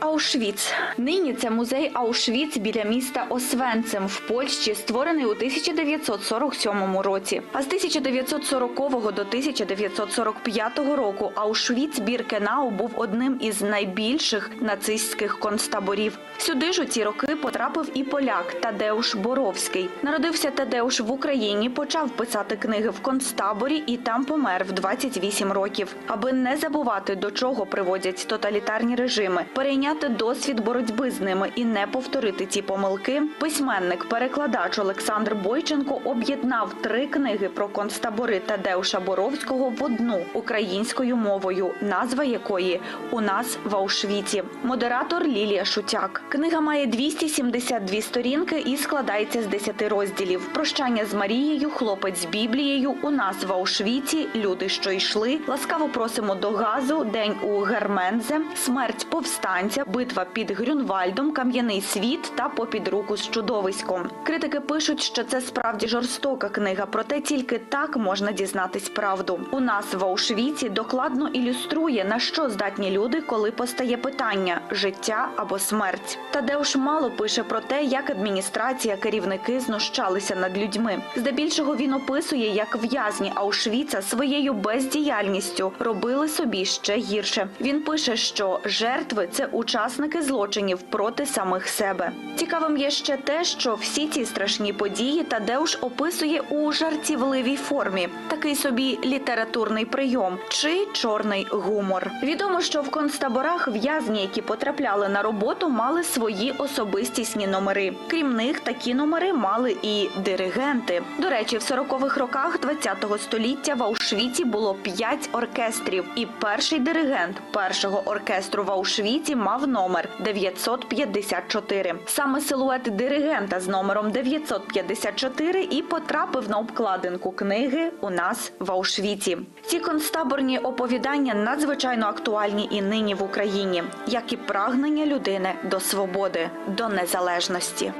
Аушвіц. Нині це музей Аушвіц біля міста Освенцим в Польщі, створений у 1947 році. А з 1940 до 1945 року Аушвіц Біркенау був одним із найбільших нацистських концтаборів. Сюди ж у ці роки потрапив і поляк Тадеуш Боровський. Народився Тадеуш в Україні, почав писати книги в концтаборі і там помер в 28 років. Аби не забувати, до чого приводять тоталітарні режими, перейняти досвід боротьби з ними і не повторити ці помилки. Письменник, перекладач Олександр Бойченко об'єднав три книги про концтабори Тадеуша Боровського в одну українською мовою, назва якої у нас в Аушвіці. Модератор Лілія Шутяк. Книга має 272 сторінки і складається з 10 розділів. Прощання з Марією, хлопець з Біблією. У нас в Аушвіці люди, що йшли. Ласкаво просимо до газу. День у Гермензе, смерть повстанця, битва під Грюнвальдом, кам'яний світ та попід руку з чудовиськом. Критики пишуть, що це справді жорстока книга, проте тільки так можна дізнатись правду. У нас в Аушвіці докладно ілюструє на що здатні люди, коли постає питання життя або смерть. Тадеуш мало пише про те, як адміністрація, керівники знущалися над людьми. Здебільшого він описує, як в'язні Аушвіца своєю бездіяльністю робили собі ще гірше. Він пише, що жертви це учасники злочинів проти самих себе. Цікавим є ще те, що всі ці страшні події Тадеуш описує у жартівливій формі, такий собі літературний прийом чи чорний гумор. Відомо, що в концтаборах в'язні, які потрапляли на роботу, мали свої особистісні номери. Крім них, такі номери мали і диригенти. До речі, в 40-х роках ХХ століття в Аушвіці було п'ять оркестрів, і перший диригент першого оркестру в Аушвіці мав номер 954. Саме силует диригента з номером 954 і потрапив на обкладинку книги у нас в Аушвіці. Ці концтаборні оповідання надзвичайно актуальні і нині в Україні, як і прагнення людини до свободи, до незалежності.